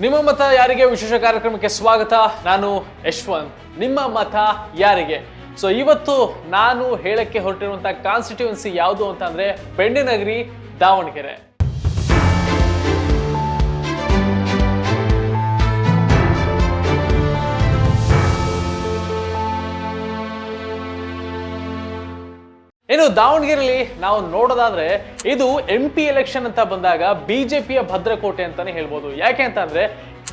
ನಿಮ್ಮ ಮತ ಯಾರಿಗೆ ವಿಶೇಷ ಕಾರ್ಯಕ್ರಮಕ್ಕೆ ಸ್ವಾಗತ? ನಾನು ಯಶ್ವಂತ್. ನಿಮ್ಮ ಮತ ಯಾರಿಗೆ? ಸೊ ಇವತ್ತು ನಾನು ಹೇಳಕ್ಕೆ ಹೊರಟಿರುವಂತಹ ಕಾನ್ಸ್ಟಿಟ್ಯೂನ್ಸಿ ಯಾವುದು ಅಂತ ಅಂದ್ರೆ ದಾವಣಗೆರೆ ದಾವಣಗೆರೆಯಲ್ಲಿ ನಾವು ನೋಡೋದಾದ್ರೆ ಇದು ಎಂ ಪಿ ಎಲೆಕ್ಷನ್ ಅಂತ ಬಂದಾಗ ಬಿಜೆಪಿಯ ಭದ್ರಕೋಟೆ ಅಂತಾನೆ ಹೇಳ್ಬೋದು. ಯಾಕೆ ಅಂತ ಅಂದ್ರೆ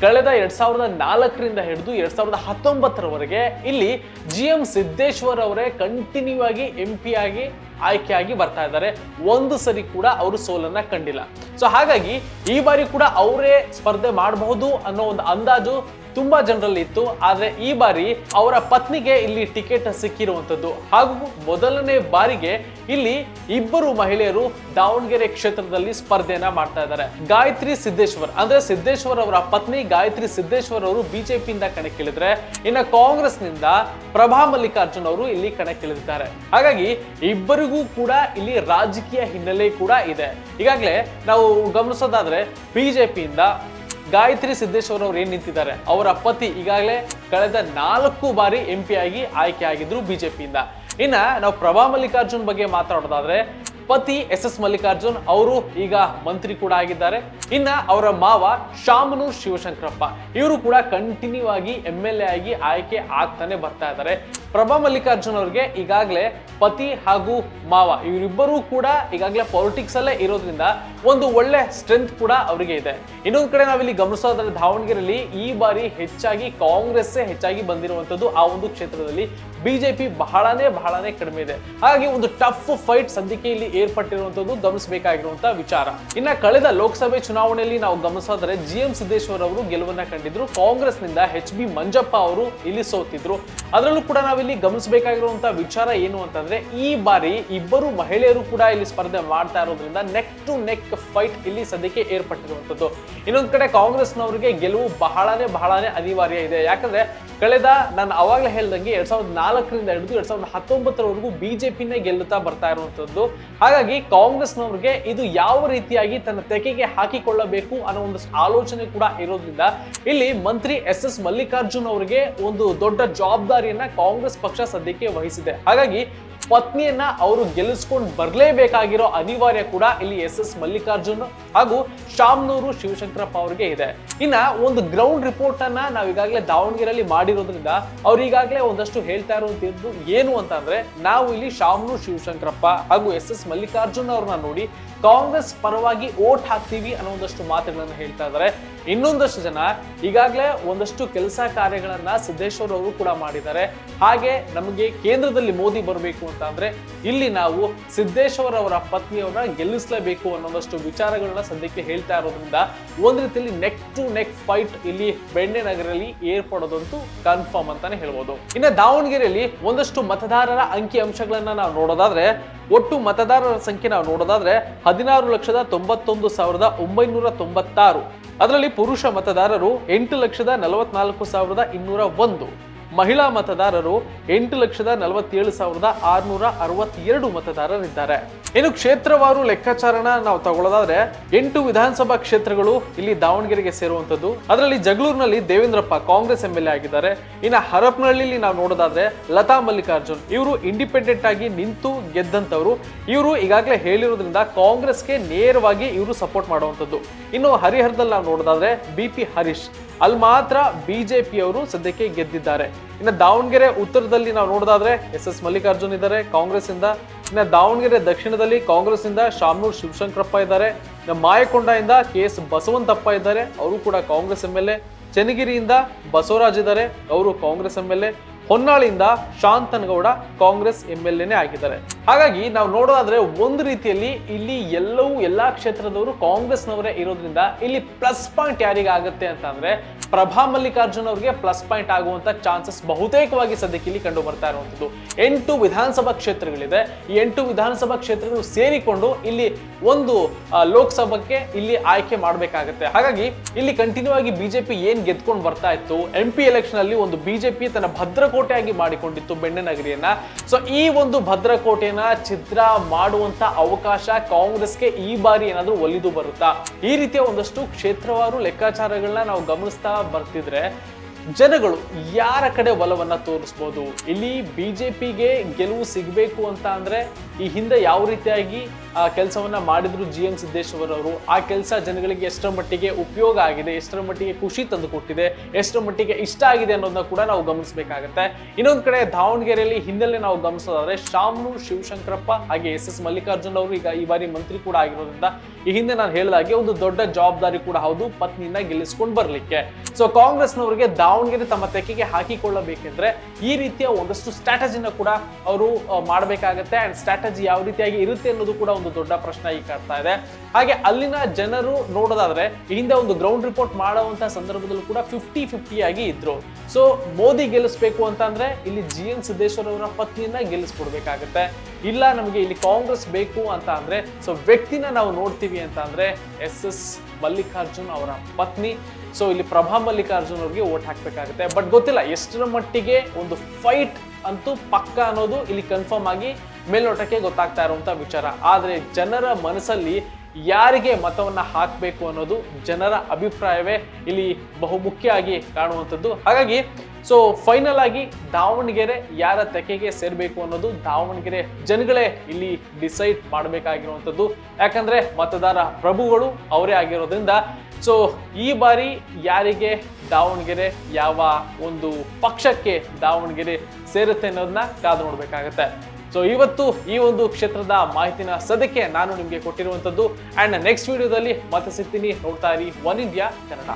ಕಳೆದ ಎರಡ್ ಸಾವಿರದ ನಾಲ್ಕರಿಂದ ಹಿಡಿದು ಎರಡ್ ಸಾವಿರದ ಹತ್ತೊಂಬತ್ತರವರೆಗೆ ಇಲ್ಲಿ ಜಿ ಎಂ ಸಿದ್ದೇಶ್ವರ್ ಅವರೇ ಕಂಟಿನ್ಯೂ ಆಗಿ ಎಂ ಪಿ ಆಗಿ ಆಯ್ಕೆಯಾಗಿ ಬರ್ತಾ ಇದ್ದಾರೆ. ಒಂದು ಸರಿ ಕೂಡ ಅವರು ಸೋಲನ್ನ ಕಂಡಿಲ್ಲ. ಸೊ ಹಾಗಾಗಿ ಈ ಬಾರಿ ಕೂಡ ಅವರೇ ಸ್ಪರ್ಧೆ ಮಾಡಬಹುದು ಅನ್ನೋ ಒಂದು ಅಂದಾಜು ತುಂಬಾ ಜನರಲ್ಲಿ ಇತ್ತು. ಆದ್ರೆ ಈ ಬಾರಿ ಅವರ ಪತ್ನಿಗೆ ಇಲ್ಲಿ ಟಿಕೆಟ್ ಸಿಕ್ಕಿರುವಂತದ್ದು. ಹಾಗೂ ಮೊದಲನೇ ಬಾರಿಗೆ ಇಲ್ಲಿ ಇಬ್ಬರು ಮಹಿಳೆಯರು ದಾವಣಗೆರೆ ಕ್ಷೇತ್ರದಲ್ಲಿ ಸ್ಪರ್ಧೆಯನ್ನ ಮಾಡ್ತಾ ಇದ್ದಾರೆ. ಗಾಯತ್ರಿ ಸಿದ್ದೇಶ್ವರ್, ಅಂದ್ರೆ ಸಿದ್ದೇಶ್ವರ್ ಅವರ ಪತ್ನಿ ಗಾಯತ್ರಿ ಸಿದ್ದೇಶ್ವರ್ ಅವರು ಬಿಜೆಪಿಯಿಂದ ಕಣಕ್ಕಿಳಿದ್ರೆ, ಇನ್ನ ಕಾಂಗ್ರೆಸ್ನಿಂದ ಪ್ರಭಾ ಮಲ್ಲಿಕಾರ್ಜುನ್ ಅವರು ಇಲ್ಲಿ ಕಣಕ್ಕಿಳಿದಿದ್ದಾರೆ. ಹಾಗಾಗಿ ಇಬ್ಬರಿಗೂ ಕೂಡ ಇಲ್ಲಿ ರಾಜಕೀಯ ಹಿನ್ನೆಲೆ ಕೂಡ ಇದೆ. ಈಗಾಗಲೇ ನಾವು ಗಮನಿಸೋದಾದ್ರೆ, ಬಿಜೆಪಿಯಿಂದ ಗಾಯತ್ರಿ ಸಿದ್ದೇಶ್ವರ್ ಅವರು ಏನ್ ನಿಂತಿದ್ದಾರೆ, ಅವರ ಪತಿ ಈಗಾಗಲೇ ಕಳೆದ ನಾಲ್ಕು ಬಾರಿ ಎಂ ಪಿ ಆಗಿ ಆಯ್ಕೆ ಆಗಿದ್ರು ಬಿಜೆಪಿಯಿಂದ. ಇನ್ನ ನಾವು ಪ್ರಭಾ ಮಲ್ಲಿಕಾರ್ಜುನ್ ಬಗ್ಗೆ ಮಾತಾಡೋದಾದ್ರೆ ಪತಿ ಎಸ್ ಎಸ್ ಮಲ್ಲಿಕಾರ್ಜುನ್ ಅವರು ಈಗ ಮಂತ್ರಿ ಕೂಡ ಆಗಿದ್ದಾರೆ. ಇನ್ನ ಅವರ ಮಾವ ಶಾಮನೂರ್ ಶಿವಶಂಕರಪ್ಪ. ಇವರು ಕೂಡ ಕಂಟಿನ್ಯೂ ಆಗಿ ಎಂ ಎಲ್ ಎ ಆಗಿ ಆಯ್ಕೆ ಆಗ್ತಾನೆ ಬರ್ತಾ ಇದ್ದಾರೆ. ಪ್ರಭಾ ಮಲ್ಲಿಕಾರ್ಜುನ್ ಅವ್ರಿಗೆ ಈಗಾಗಲೇ ಪತಿ ಹಾಗೂ ಮಾವ ಇವರಿಬ್ಬರೂ ಕೂಡ ಈಗಾಗಲೇ ಪಾಲಿಟಿಕ್ಸ್ ಅಲ್ಲೇ ಇರೋದ್ರಿಂದ ಒಂದು ಒಳ್ಳೆ ಸ್ಟ್ರೆಂತ್ ಕೂಡ ಅವರಿಗೆ ಇದೆ. ಇನ್ನೊಂದು ಕಡೆ ನಾವಿಲ್ಲಿ ಗಮನಿಸೋದಾದ್ರೆ ದಾವಣಗೆರೆಯಲ್ಲಿ ಈ ಬಾರಿ ಹೆಚ್ಚಾಗಿ ಕಾಂಗ್ರೆಸ್ಸೇ ಹೆಚ್ಚಾಗಿ ಬಂದಿರುವಂತದ್ದು ಆ ಒಂದು ಕ್ಷೇತ್ರದಲ್ಲಿ ಬಿಜೆಪಿ ಬಹಳನೇ ಬಹಳನೇ ಕಡಿಮೆ ಇದೆ. ಹಾಗಾಗಿ ಒಂದು ಟಫ್ ಫೈಟ್ ಸದ್ಯಕ್ಕೆ ಇಲ್ಲಿ ಏರ್ಪಟ್ಟಿರುವಂತದ್ದು ಗಮನಿಸಬೇಕಾಗಿರುವಂತಹ ವಿಚಾರ. ಇನ್ನ ಕಳೆದ ಲೋಕಸಭೆ ಚುನಾವಣೆಯಲ್ಲಿ ನಾವು ಗಮನಿಸೋದ್ರೆ ಜಿ ಎಂ ಸಿದ್ದೇಶ್ವರ್ ಅವರು ಗೆಲುವನ್ನ ಕಂಡಿದ್ರು. ಕಾಂಗ್ರೆಸ್ನಿಂದ ಎಚ್ ಬಿ ಮಂಜಪ್ಪ ಅವರು ಇಲ್ಲಿ ಸೋತಿದ್ರು ಅದರಲ್ಲೂ ಕೂಡ ನಾವಿಲ್ಲಿ ಗಮನಿಸಬೇಕಾಗಿರುವಂತಹ ವಿಚಾರ ಏನು ಅಂತಂದ್ರೆ, ಈ ಬಾರಿ ಇಬ್ಬರು ಮಹಿಳೆಯರು ಕೂಡ ಇಲ್ಲಿ ಸ್ಪರ್ಧೆ ಮಾಡ್ತಾ ಇರೋದ್ರಿಂದ ನೆಕ್ ಟು ನೆಕ್ ಫೈಟ್ ಇಲ್ಲಿ ಸದ್ಯಕ್ಕೆ ಏರ್ಪಟ್ಟಿರುವಂತದ್ದು. ಇನ್ನೊಂದು ಕಡೆ ಕಾಂಗ್ರೆಸ್ನವರಿಗೆ ಗೆಲುವು ಬಹಳನೇ ಬಹಳನೇ ಅನಿವಾರ್ಯ ಇದೆ. ಯಾಕಂದ್ರೆ ಕಳೆದ ನಾನು ಅವಾಗಲೇ ಹೇಳ್ದಂಗೆ ಎರಡ್ ಸಾವಿರದ ನಾಲ್ಕರಿಂದ ಹಿಡಿದು ಎರಡ್ ಸಾವಿರದ ಹತ್ತೊಂಬತ್ತರವರೆಗೂ ಬಿಜೆಪಿನೇ ಗೆಲ್ಲುತ್ತಾ ಬರ್ತಾ ಇರುವಂಥದ್ದು. ಹಾಗಾಗಿ ಕಾಂಗ್ರೆಸ್ನವ್ರಿಗೆ ಇದು ಯಾವ ರೀತಿಯಾಗಿ ತನ್ನ ತೆಕೆಗೆ ಹಾಕಿಕೊಳ್ಳಬೇಕು ಅನ್ನೋ ಒಂದು ಆಲೋಚನೆ ಕೂಡ ಇರೋದ್ರಿಂದ ಇಲ್ಲಿ ಮಂತ್ರಿ ಎಸ್ ಎಸ್ ಮಲ್ಲಿಕಾರ್ಜುನ್ ಅವರಿಗೆ ಒಂದು ದೊಡ್ಡ ಜವಾಬ್ದಾರಿಯನ್ನ ಕಾಂಗ್ರೆಸ್ ಪಕ್ಷ ಸದ್ಯಕ್ಕೆ ವಹಿಸಿದೆ. ಹಾಗಾಗಿ ಪತ್ನಿಯನ್ನ ಅವರು ಗೆಲ್ಲಿಸ್ಕೊಂಡು ಬರಲೇಬೇಕಾಗಿರೋ ಅನಿವಾರ್ಯ ಕೂಡ ಇಲ್ಲಿ ಎಸ್ ಎಸ್ ಮಲ್ಲಿಕಾರ್ಜುನ್ ಹಾಗೂ ಶಾಮ್ನೂರು ಶಿವಶಂಕರಪ್ಪ ಅವರಿಗೆ ಇದೆ. ಇನ್ನ ಒಂದು ಗ್ರೌಂಡ್ ರಿಪೋರ್ಟ್ ಅನ್ನ ನಾವು ಈಗಾಗಲೇ ದಾವಣಗೆರೆಯಲ್ಲಿ ಮಾಡಿರೋದ್ರಿಂದ ಅವ್ರು ಈಗಾಗಲೇ ಒಂದಷ್ಟು ಹೇಳ್ತಾ ಇರುವಂತದ್ದು ಏನು ಅಂತ ಅಂದ್ರೆ ನಾವು ಇಲ್ಲಿ ಶಾಮ್ನೂರು ಶಿವಶಂಕರಪ್ಪ ಹಾಗೂ ಎಸ್ ಎಸ್ ಮಲ್ಲಿಕಾರ್ಜುನ್ ಅವ್ರನ್ನ ನೋಡಿ ಕಾಂಗ್ರೆಸ್ ಪರವಾಗಿ ಓಟ್ ಹಾಕ್ತೀವಿ ಅನ್ನೋ ಒಂದಷ್ಟು ಮಾತುಗಳನ್ನು ಹೇಳ್ತಾ ಇದ್ದಾರೆ ಇನ್ನೊಂದಷ್ಟು ಜನ ಈಗಾಗಲೇ ಒಂದಷ್ಟು ಕೆಲಸ ಕಾರ್ಯಗಳನ್ನ ಸಿದ್ದೇಶ್ವರ್ ಅವರು ಕೂಡ ಮಾಡಿದ್ದಾರೆ. ಹಾಗೆ ನಮಗೆ ಕೇಂದ್ರದಲ್ಲಿ ಮೋದಿ ಬರಬೇಕು ಅಂತ ಅಂದ್ರೆ ಇಲ್ಲಿ ನಾವು ಸಿದ್ದೇಶ್ವರ್ ಅವರ ಪತ್ನಿಯವರ ಗೆಲ್ಲಿಸಲೇಬೇಕು ಅನ್ನೋದಷ್ಟು ವಿಚಾರಗಳನ್ನ ಸದ್ಯಕ್ಕೆ ಹೇಳ್ತಾ ಇರೋದ್ರಿಂದ ಒಂದ್ ರೀತಿಯಲ್ಲಿ ನೆಕ್ ಟು ನೆಕ್ ಫೈಟ್ ಇಲ್ಲಿ ಬೆಣ್ಣೆ ನಗರಲ್ಲಿ ಏರ್ಪಡೋದಂತೂ ಕನ್ಫರ್ಮ್ ಅಂತಾನೆ ಹೇಳ್ಬೋದು. ಇನ್ನು ದಾವಣಗೆರೆಯಲ್ಲಿ ಒಂದಷ್ಟು ಮತದಾರರ ಅಂಕಿ ಅಂಶಗಳನ್ನ ನಾವು ನೋಡೋದಾದ್ರೆ, ಒಟ್ಟು ಮತದಾರರ ಸಂಖ್ಯೆ ನಾವು ನೋಡೋದಾದ್ರೆ ಹದಿನಾರು ಲಕ್ಷದ ತೊಂಬತ್ತೊಂದು ಸಾವಿರದ ಒಂಬೈನೂರ ತೊಂಬತ್ತಾರು. ಅದರಲ್ಲಿ ಪುರುಷ ಮತದಾರರು ಎಂಟು ಲಕ್ಷದ ನಲವತ್ನಾಲ್ಕು ಸಾವಿರದ ಇನ್ನೂರ ಒಂದು. ಮಹಿಳಾ ಮತದಾರರು ಎಂಟು ಲಕ್ಷದ ನಲವತ್ತೇಳು ಸಾವಿರದ ಆರುನೂರ ಅರವತ್ತೆರಡು ಮತದಾರರಿದ್ದಾರೆ. ಇನ್ನು ಕ್ಷೇತ್ರವಾರು ಲೆಕ್ಕಾಚಾರನ ನಾವು ತಗೊಳ್ಳೋದಾದ್ರೆ, ಎಂಟು ವಿಧಾನಸಭಾ ಕ್ಷೇತ್ರಗಳು ಇಲ್ಲಿ ದಾವಣಗೆರೆಗೆ ಸೇರುವಂತದ್ದು ಅದರಲ್ಲಿ ಜಗಳೂರಿನಲ್ಲಿ Devendrappa Congress M L A ಆಗಿದ್ದಾರೆ. ಇನ್ನು ಹರಪನಹಳ್ಳಿಲಿ ನಾವು ನೋಡೋದಾದ್ರೆ, ಲತಾ ಮಲ್ಲಿಕಾರ್ಜುನ್. ಇವರು ಇಂಡಿಪೆಂಡೆಂಟ್ ಆಗಿ ನಿಂತು ಗೆದ್ದಂತವರು ಇವರು ಈಗಾಗಲೇ ಹೇಳಿರೋದ್ರಿಂದ ಕಾಂಗ್ರೆಸ್ಗೆ ನೇರವಾಗಿ ಇವರು ಸಪೋರ್ಟ್ ಮಾಡುವಂಥದ್ದು. ಇನ್ನು ಹರಿಹರದಲ್ಲಿ ನಾವು ನೋಡೋದಾದ್ರೆ, ಬಿ ಪಿ ಹರೀಶ್. ಅಲ್ಲಿ ಮಾತ್ರ ಬಿಜೆಪಿಯವರು ಸದ್ಯಕ್ಕೆ ಗೆದ್ದಿದ್ದಾರೆ. ಇನ್ನು ದಾವಣಗೆರೆ ಉತ್ತರದಲ್ಲಿ ನಾವು ನೋಡೋದಾದ್ರೆ ಎಸ್ ಎಸ್ ಮಲ್ಲಿಕಾರ್ಜುನ್ ಇದ್ದಾರೆ ಕಾಂಗ್ರೆಸ್ ಇಂದ ಇನ್ನು ದಾವಣಗೆರೆ ದಕ್ಷಿಣದಲ್ಲಿ ಕಾಂಗ್ರೆಸ್ ಇಂದ ಶಾಮನೂರ್ ಶಿವಶಂಕರಪ್ಪ ಇದ್ದಾರೆ. ಇನ್ನು ಮಾಯಕೊಂಡದಿಂದ ಕೆ ಎಸ್ ಬಸವಂತಪ್ಪ ಇದ್ದಾರೆ, ಅವರು ಕೂಡ ಕಾಂಗ್ರೆಸ್ ಎಂ ಎಲ್ ಎ. ಚನ್ನಗಿರಿಯಿಂದ ಬಸವರಾಜ್ ಇದ್ದಾರೆ, ಅವರು ಕಾಂಗ್ರೆಸ್ ಎಂ ಎಲ್ ಎ. ಹೊನ್ನಾಳಿಯಿಂದ ಶಾಂತನಗೌಡ ಕಾಂಗ್ರೆಸ್ ಎಂ ಎಲ್ ಎನೇ ಆಗಿದ್ದಾರೆ. ಹಾಗಾಗಿ ನಾವು ನೋಡೋದಾದ್ರೆ ಒಂದು ರೀತಿಯಲ್ಲಿ ಇಲ್ಲಿ ಎಲ್ಲವೂ ಎಲ್ಲಾ ಕ್ಷೇತ್ರದವರು ಕಾಂಗ್ರೆಸ್ನವರೇ ಇರೋದ್ರಿಂದ ಇಲ್ಲಿ ಪ್ಲಸ್ ಪಾಯಿಂಟ್ ಯಾರಿಗೆ ಆಗುತ್ತೆ ಅಂತ ಪ್ರಭಾ ಮಲ್ಲಿಕಾರ್ಜುನ್ ಅವರಿಗೆ ಪ್ಲಸ್ ಪಾಯಿಂಟ್ ಆಗುವಂತ ಚಾನ್ಸಸ್ ಬಹುತೇಕವಾಗಿ ಸದ್ಯಕ್ಕೆ ಇಲ್ಲಿ ಕಂಡು ಬರ್ತಾ ಇರುವಂತದ್ದು ಎಂಟು ವಿಧಾನಸಭಾ ಕ್ಷೇತ್ರಗಳಿದೆ. ಈ ಎಂಟು ವಿಧಾನಸಭಾ ಕ್ಷೇತ್ರಗಳು ಸೇರಿಕೊಂಡು ಇಲ್ಲಿ ಒಂದು ಲೋಕಸಭಾಕ್ಕೆ ಇಲ್ಲಿ ಆಯ್ಕೆ ಮಾಡಬೇಕಾಗತ್ತೆ. ಹಾಗಾಗಿ ಇಲ್ಲಿ ಕಂಟಿನ್ಯೂ ಆಗಿ ಬಿಜೆಪಿ ಏನ್ ಗೆದ್ಕೊಂಡು ಬರ್ತಾ ಇತ್ತು ಎಂ ಪಿ ಎಲೆಕ್ಷನ್ ಅಲ್ಲಿ ಒಂದು ಬಿಜೆಪಿ ತನ್ನ ಭದ್ರಕೋಟೆ ಭದ್ರಕೋಟೆಯಾಗಿ ಮಾಡಿಕೊಂಡಿತ್ತು ಬೆಣ್ಣೆನಗರಿಯನ್ನ ಸೊ ಈ ಒಂದು ಭದ್ರಕೋಟೆನ ಚಿತ್ರ ಮಾಡುವಂತ ಅವಕಾಶ ಕಾಂಗ್ರೆಸ್ಗೆ ಈ ಬಾರಿ ಏನಾದರೂ ಒಲಿದು ಬರುತ್ತಾ? ಈ ರೀತಿಯ ಒಂದಷ್ಟು ಕ್ಷೇತ್ರವಾರು ಲೆಕ್ಕಾಚಾರಗಳನ್ನ ನಾವು ಗಮನಿಸ್ತಾ ಬರ್ತಿದ್ರೆ ಜನಗಳು ಯಾರ ಕಡೆ ಒಲವನ್ನ ತೋರಿಸ್ಬೋದು? ಇಲ್ಲಿ ಬಿಜೆಪಿಗೆ ಗೆಲುವು ಸಿಗಬೇಕು ಅಂತ ಅಂದ್ರೆ ಈ ಹಿಂದೆ ಯಾವ ರೀತಿಯಾಗಿ, ಆ, ಕೆಲಸವನ್ನ ಮಾಡಿದ್ರು ಜಿ ಎಂ ಸಿದ್ದೇಶ್ವರ್ ಅವರು, ಆ ಕೆಲಸ ಜನಗಳಿಗೆ ಎಷ್ಟರ ಮಟ್ಟಿಗೆ ಉಪಯೋಗ ಆಗಿದೆ, ಎಷ್ಟರ ಮಟ್ಟಿಗೆ ಖುಷಿ ತಂದು ಕೊಟ್ಟಿದೆ, ಎಷ್ಟರ ಮಟ್ಟಿಗೆ ಇಷ್ಟ ಆಗಿದೆ ಅನ್ನೋದನ್ನ ಕೂಡ ನಾವು ಗಮನಿಸಬೇಕಾಗತ್ತೆ. ಇನ್ನೊಂದು ಕಡೆ ದಾವಣಗೆರೆಯಲ್ಲಿ ಹಿನ್ನೆಲೆ ನಾವು ಗಮನಿಸೋದಾದ್ರೆ ಶಾಮನು ಶಿವಶಂಕರಪ್ಪ, ಹಾಗೆ ಎಸ್ ಎಸ್ ಮಲ್ಲಿಕಾರ್ಜುನ್ ಅವರು ಈಗ ಈ ಬಾರಿ ಮಂತ್ರಿ ಕೂಡ ಆಗಿರೋದ್ರಿಂದ, ಈ ಹಿಂದೆ ನಾನು ಹೇಳಿದಾಗೆ ಒಂದು ದೊಡ್ಡ ಜವಾಬ್ದಾರಿ ಕೂಡ ಹೌದು, ಪತ್ನಿಯನ್ನ ಗೆಲ್ಲಿಸ್ಕೊಂಡು ಬರ್ಲಿಕ್ಕೆ. ಸೊ ಕಾಂಗ್ರೆಸ್ನವರಿಗೆ ದಾವಣಗೆರೆ ತಮ್ಮ ತೆಕ್ಕೆಗೆ ಹಾಕಿಕೊಳ್ಳಬೇಕೆಂದ್ರೆ ಈ ರೀತಿಯ ಒಂದಷ್ಟು ಸ್ಟ್ರಾಟಜಿನ ಕೂಡ ಅವರು ಮಾಡಬೇಕಾಗತ್ತೆ. ಅಂಡ್ ಸ್ಟ್ರಾಟಜಿ ಯಾವ ರೀತಿಯಾಗಿ ಇರುತ್ತೆ ಅನ್ನೋದು ಕೂಡ ಒಂದು ದೊಡ್ಡ ಪ್ರಶ್ನೆ ಆಗಿ ಕಾಡ್ತಾ ಇದೆ. ಹಾಗೆ ಅಲ್ಲಿನ ಜನರು ನೋಡೋದಾದ್ರೆ ಹಿಂದೆ ಒಂದು ಗ್ರೌಂಡ್ ರಿಪೋರ್ಟ್ ಮಾಡುವಂತಹ ಸಂದರ್ಭದಲ್ಲೂ ಕೂಡ ಫಿಫ್ಟಿ ಫಿಫ್ಟಿ ಆಗಿ ಇದ್ರು. ಸೊ ಮೋದಿ ಗೆಲ್ಲಿಸ್ಬೇಕು ಅಂತ ಅಂದ್ರೆ ಇಲ್ಲಿ ಜಿ ಎನ್ ಸಿದ್ದೇಶ್ವರ ಅವರ ಪತ್ನಿಯನ್ನ ಗೆಲ್ಲಿಸ್ಕೊಡ್ಬೇಕಾಗತ್ತೆ. ಇಲ್ಲ ನಮಗೆ ಇಲ್ಲಿ ಕಾಂಗ್ರೆಸ್ ಬೇಕು ಅಂತ ಅಂದ್ರೆ ಸೊ ವ್ಯಕ್ತಿನ ನಾವು ನೋಡ್ತೀವಿ ಅಂತ ಅಂದ್ರೆ ಎಸ್ ಎಸ್ ಮಲ್ಲಿಕಾರ್ಜುನ್ ಅವರ ಪತ್ನಿ. ಸೊ ಇಲ್ಲಿ ಪ್ರಭಾ ಮಲ್ಲಿಕಾರ್ಜುನ್ ಅವ್ರಿಗೆ ಓಟ್ ಹಾಕ್ಬೇಕಾಗುತ್ತೆ. ಬಟ್ ಗೊತ್ತಿಲ್ಲ ಎಷ್ಟರ ಮಟ್ಟಿಗೆ ಒಂದು ಫೈಟ್ ಅಂತೂ ಪಕ್ಕ ಅನ್ನೋದು ಇಲ್ಲಿ ಕನ್ಫರ್ಮ್ ಆಗಿ ಮೇಲ್ನೋಟಕ್ಕೆ ಗೊತ್ತಾಗ್ತಾ ಇರುವಂತ ವಿಚಾರ. ಆದ್ರೆ ಜನರ ಮನಸ್ಸಲ್ಲಿ ಯಾರಿಗೆ ಮತವನ್ನ ಹಾಕಬೇಕು ಅನ್ನೋದು ಜನರ ಅಭಿಪ್ರಾಯವೇ ಇಲ್ಲಿ ಬಹುಮುಖ್ಯ ಆಗಿ ಕಾಣುವಂಥದ್ದು. ಹಾಗಾಗಿ ಸೊ ಫೈನಲ್ ಆಗಿ ದಾವಣಗೆರೆ ಯಾರ ತೆಕೆಗೆ ಸೇರ್ಬೇಕು ಅನ್ನೋದು ದಾವಣಗೆರೆ ಜನಗಳೇ ಇಲ್ಲಿ ಡಿಸೈಡ್ ಮಾಡಬೇಕಾಗಿರುವಂಥದ್ದು. ಯಾಕಂದ್ರೆ ಮತದಾರ ಪ್ರಭುಗಳು ಅವರೇ ಆಗಿರೋದ್ರಿಂದ. ಸೊ ಈ ಬಾರಿ ಯಾರಿಗೆ ದಾವಣಗೆರೆ ಯಾವ ಒಂದು ಪಕ್ಷಕ್ಕೆ ದಾವಣಗೆರೆ ಸೇರುತ್ತೆ ಅನ್ನೋದನ್ನ ಕಾದು ನೋಡ್ಬೇಕಾಗತ್ತೆ. ಸೊ ಇವತ್ತು ಈ ಒಂದು ಕ್ಷೇತ್ರದ ಮಾಹಿತಿನ ಸದ್ಯಕ್ಕೆ ನಾನು ನಿಮಗೆ ಕೊಟ್ಟಿರುವಂಥದ್ದು. ಅಂಡ್ ನೆಕ್ಸ್ಟ್ ವಿಡಿಯೋದಲ್ಲಿ ಮತ್ತೆ ಸಿಗ್ತೀನಿ. ನೋಡ್ತಾ ಇರಿ. One India Kannada